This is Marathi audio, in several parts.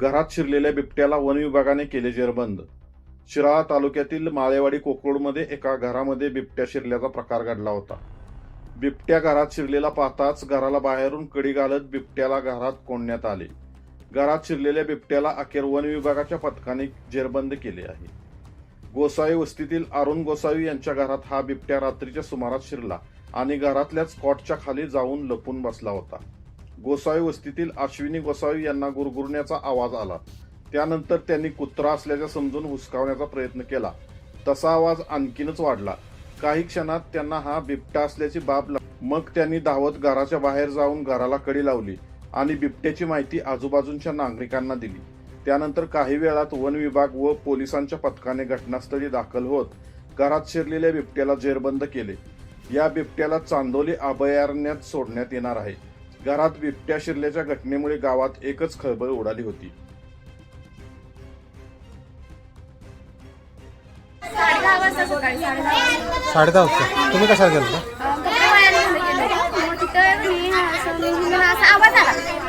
घरात शिरलेल्या बिबट्याला वन विभागाने केले जेरबंद. शिराळा तालुक्यातील माळेवाडी कोकरोडमध्ये एका घरामध्ये बिबट्या शिरल्याचा प्रकार घडला होता. बिबट्या घरात शिरलेला पाहताच घराला बाहेरून कडी घालत बिबट्याला घरात कोंडण्यात आले. घरात शिरलेल्या बिबट्याला अखेर वन विभागाच्या पथकाने जेरबंद केले आहे. गोसावी वस्तीतील अरुण गोसावी यांच्या घरात हा बिबट्या रात्रीच्या सुमारास शिरला आणि घरातल्याच कॉटच्या खाली जाऊन लपून बसला होता. गोसावी वस्तीतील अश्विनी गोसावी यांना गुरगुरण्याचा आवाज आला. त्यानंतर त्यांनी कुत्रा असल्याचे समजून हुसकावण्याचा प्रयत्न केला. तसा आवाज आणखीनच वाढला. काही क्षणात त्यांना हा बिबटा असल्याची बाब ला- मग त्यांनी धावत घराच्या बाहेर जाऊन घराला कडी लावली आणि बिबट्याची माहिती आजूबाजूच्या नागरिकांना दिली. त्यानंतर काही वेळात वन विभाग व पोलिसांच्या पथकाने घटनास्थळी दाखल होत घरात शिरलेल्या बिबट्याला जेरबंद केले. या बिबट्याला चांदोली अभयारण्यात सोडण्यात येणार आहे. घरात बिबट्या शिरल्याच्या घटनेमुळे गावात एकच खळबळ उडाली होती. साडे दहा वाजता. तुम्ही कशाला गेले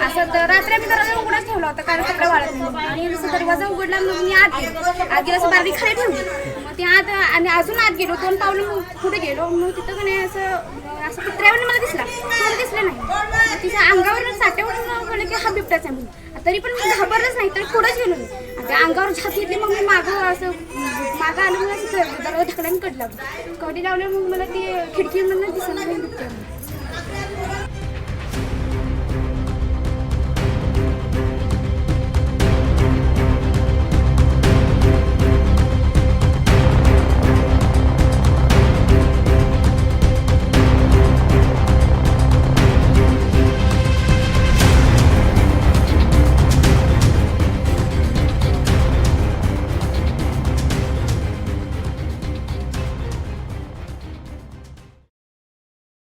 असं रात्री आम्ही दरवाजा उघडाच ठेवला होता कारण कपडे वाळत नाही. आणि जसं दरवाजा उघडला मग मी आत गेलो. आत गेलो असं बारडी खाली ठेवली. मग ते आत आणि अजून आत गेलो. दोन पावलं मग पुढे गेलो. मग तिथं का नाही असं असं कुत्र्यावर मला दिसला नाही. तिच्या अंगावर साठ्यावर कळलं की हा बिबट्याचा आहे म्हणून. तरी पण मी घाबरलंच नाही तर पुढेच गेलो मी. आणि त्या अंगावर झाप घेतली मग मी मागं असं मागं आलं मग असं दरवाजा ढकलाने कडी लावली. कडी लावल्यावर मग मला ती खिडकी म्हणून दिसत नाही बिबट्या